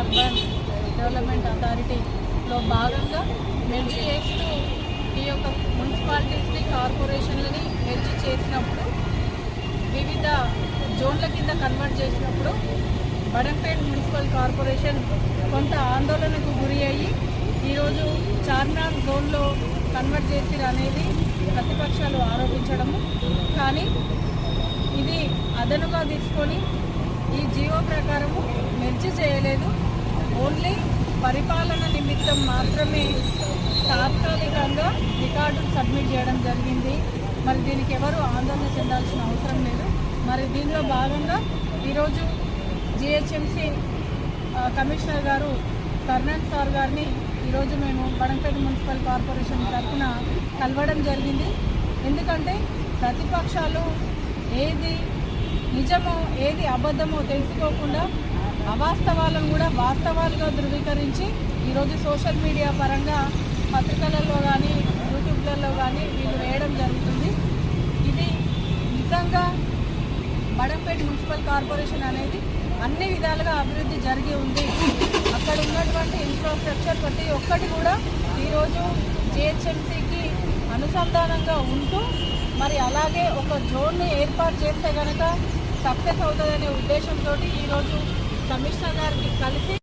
Urban development అథారిటీలో భాగంగా merge చేస్తూ ఈ యొక్క మున్సిపాలిటీస్ని కార్పొరేషన్లని మెర్జ్ చేసినప్పుడు వివిధ జోన్ల కింద కన్వర్ట్ చేసినప్పుడు బడంపేట్ మున్సిపల్ కార్పొరేషన్ కొంత ఆందోళనకు గురి అయ్యి ఈరోజు చార్మినార్ జోన్లో కన్వర్ట్ చేసిరు అనేది ప్రతిపక్షాలు ఆరోపించడము. కానీ ఇది అదనుగా తీసుకొని ఈ జియో ప్రకారము మెర్చి చేయలేదు. ఓన్లీ పరిపాలన నిమిత్తం మాత్రమే తాత్కాలికంగా రికార్డులు సబ్మిట్ చేయడం జరిగింది. మరి దీనికి ఎవరు ఆందోళన చెందాల్సిన అవసరం లేదు. మరి దీనిలో భాగంగా ఈరోజు జిహెచ్ఎంసి కమిషనర్ గారు కర్ణన్ సార్ గారిని ఈరోజు మేము వడంపేట మున్సిపల్ కార్పొరేషన్ తరఫున కలవడం జరిగింది. ఎందుకంటే ప్రతిపక్షాలు ఏది నిజమో ఏది అబద్ధమో తెలుసుకోకుండా అవాస్తవాలను కూడా వాస్తవాలుగా ధృవీకరించి ఈరోజు సోషల్ మీడియా పరంగా పత్రికలలో కానీ యూట్యూబ్లలో కానీ వీళ్ళు వేయడం జరుగుతుంది. ఇది నిజంగా బడంపేట మున్సిపల్ కార్పొరేషన్ అనేది అన్ని విధాలుగా అభివృద్ధి జరిగి ఉంది. అక్కడ ఉన్నటువంటి ఇన్ఫ్రాస్ట్రక్చర్ ప్రతి ఒక్కటి కూడా ఈరోజు జిహెచ్ఎంసీకి అనుసంధానంగా ఉంటూ మరి అలాగే ఒక జోన్ని ఏర్పాటు చేస్తే కనుక సక్సెస్ అవుతుందనే ఉద్దేశంతో ఈరోజు కమిషనర్ గారికి కలిసి